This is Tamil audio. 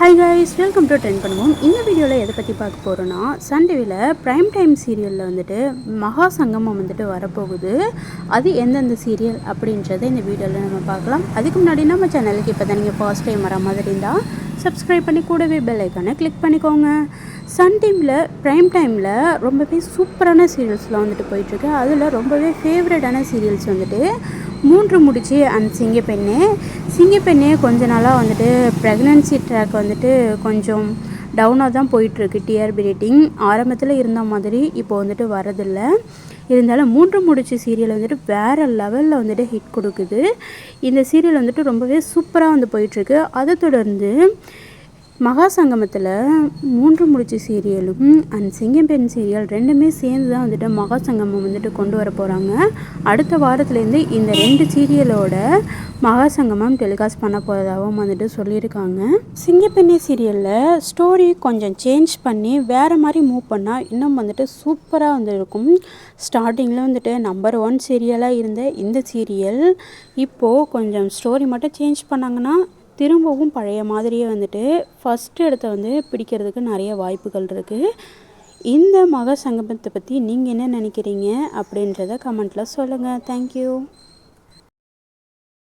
Hi guys welcome to trend பண்ணுவோம் இந்த வீடியோவில் எதை பற்றி பார்க்க போகிறோன்னா சன் டிவியில் ப்ரைம் டைம் சீரியலில் வந்துட்டு மகா சங்கமம் வந்துட்டு வரப்போகுது. அது எந்தெந்த சீரியல் அப்படின்றத இந்த வீடியோவில் நம்ம பார்க்கலாம். அதுக்கு முன்னாடி நம்ம சேனலுக்கு இப்போ தான் நீங்கள் ஃபர்ஸ்ட் டைம் வர மாதிரி இருந்தால் சப்ஸ்கிரைப் பண்ணி கூடவே பெல் ஐக்கானை கிளிக் பண்ணிக்கோங்க. சன் டிவியில் ப்ரைம் டைமில் ரொம்பவே சூப்பரான சீரியல்ஸ்லாம் வந்துட்டு போயிட்டுருக்கு. அதில் ரொம்பவே ஃபேவரட்டான சீரியல்ஸ் வந்துட்டு மூன்று முடிச்சு அண்ட் சிங்கப்பெண்ணே சிங்கப்பெண்ணே கொஞ்ச நாளாக வந்துட்டு ப்ரெக்னன்சி ட்ராக் வந்துட்டு கொஞ்சம் டவுனாக தான் போயிட்டுருக்கு டிஆர்பி ரேட்டிங் ஆரம்பத்தில் இருந்த மாதிரி இப்போ வந்துட்டு வரதில்லை. இருந்தாலும் மூன்று முடிச்சு சீரியல் வந்துட்டு வேறு லெவலில் வந்துட்டு ஹிட் கொடுக்குது. இந்த சீரியல் வந்துட்டு ரொம்பவே சூப்பராக வந்து போயிட்டுருக்கு. அதை தொடர்ந்து மகா சங்கமத்தில் மூன்று முடிச்சு சீரியலும் அண்ட் சிங்கம்பெண் சீரியல் ரெண்டுமே சேர்ந்து தான் வந்துட்டு மகா சங்கமம் வந்துட்டு கொண்டு வர போகிறாங்க அடுத்த வாரத்துலேருந்து இந்த ரெண்டு சீரியலோட மகா சங்கமம் டெலிகாஸ்ட் பண்ண போகிறதாகவும் வந்துட்டு சொல்லியிருக்காங்க. சிங்கப்பெண்ணே சீரியலில் ஸ்டோரி கொஞ்சம் சேஞ்ச் பண்ணி வேறு மாதிரி மூவ் பண்ணால் இன்னும் வந்துட்டு சூப்பராக வந்து இருக்கும் ஸ்டார்டிங்கில் வந்துட்டு நம்பர் ஒன் சீரியலாக இருந்த இந்த சீரியல் இப்போது கொஞ்சம் ஸ்டோரி மட்டும் சேஞ்ச் பண்ணாங்கன்னா திரும்பவும் பழைய மாதிரியே வந்துட்டு ஃபஸ்ட்டு இடத்த வந்து பிடிக்கிறதுக்கு நிறைய வாய்ப்புகள் இருக்குது இந்த மக சங்கமத்தை பற்றி நீங்கள் என்ன நினைக்கிறீங்க அப்படின்றத கமெண்ட்டில் சொல்லுங்கள் தேங்க்யூ